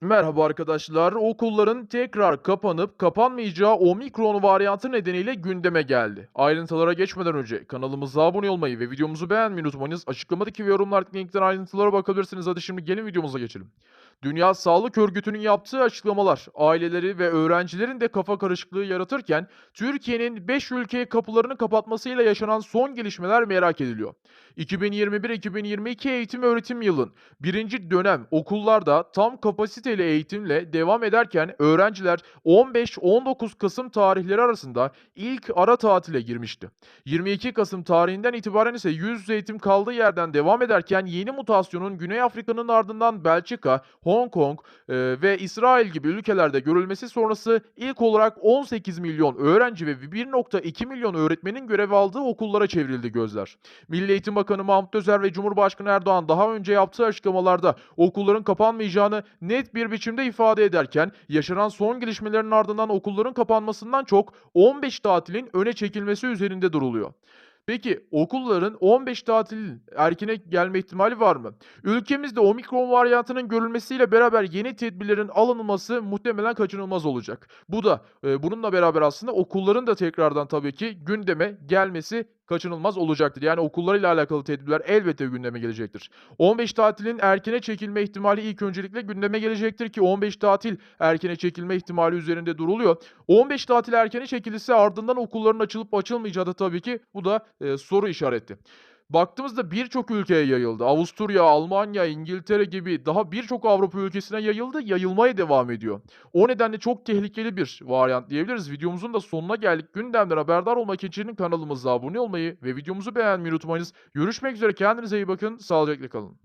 Merhaba arkadaşlar. Okulların tekrar kapanıp kapanmayacağı omikron varyantı nedeniyle gündeme geldi. Ayrıntılara geçmeden önce kanalımıza abone olmayı ve videomuzu beğenmeyi unutmayınız. Açıklamadaki ve yorumlardaki linkten ayrıntılara bakabilirsiniz. Hadi şimdi gelin videomuza geçelim. Dünya Sağlık Örgütü'nün yaptığı açıklamalar aileleri ve öğrencilerin de kafa karışıklığı yaratırken Türkiye'nin 5 ülkeye kapılarını kapatmasıyla yaşanan son gelişmeler merak ediliyor. 2021-2022 eğitim öğretim yılın birinci dönem okullarda tam kapasiteli eğitimle devam ederken öğrenciler 15-19 Kasım tarihleri arasında ilk ara tatile girmişti. 22 Kasım tarihinden itibaren ise yüz yüze eğitim kaldığı yerden devam ederken yeni mutasyonun Güney Afrika'nın ardından Belçika, Hong Kong e, ve İsrail gibi ülkelerde görülmesi sonrası ilk olarak 18 milyon öğrenci ve 1.2 milyon öğretmenin görev aldığı okullara çevrildi gözler. Milli Eğitim Bakanı Mahmut Özer ve Cumhurbaşkanı Erdoğan daha önce yaptığı açıklamalarda okulların kapanmayacağını net bir biçimde ifade ederken yaşanan son gelişmelerin ardından okulların kapanmasından çok 15 tatilin öne çekilmesi üzerinde duruluyor. Peki okulların 15 tatil erkene gelme ihtimali var mı? Ülkemizde omikron varyantının görülmesiyle beraber yeni tedbirlerin alınması muhtemelen kaçınılmaz olacak. Bu da e, bununla beraber aslında okulların da tekrardan tabii ki gündeme gelmesi kaçınılmaz olacaktır. Yani okullarıyla alakalı tedbirler elbette gündeme gelecektir. 15 tatilin erkene çekilme ihtimali ilk öncelikle gündeme gelecektir ki 15 tatil erkene çekilme ihtimali üzerinde duruluyor. 15 tatil erkene çekilirse ardından okulların açılıp açılmayacağı da tabii ki bu da e, soru işareti. Baktığımızda birçok ülkeye yayıldı. Avusturya, Almanya, İngiltere gibi daha birçok Avrupa ülkesine yayıldı, yayılmaya devam ediyor. O nedenle çok tehlikeli bir varyant diyebiliriz. Videomuzun da sonuna geldik. Gündemden haberdar olmak için kanalımıza abone olmayı ve videomuzu beğenmeyi unutmayınız. Görüşmek üzere, kendinize iyi bakın, sağlıcakla kalın.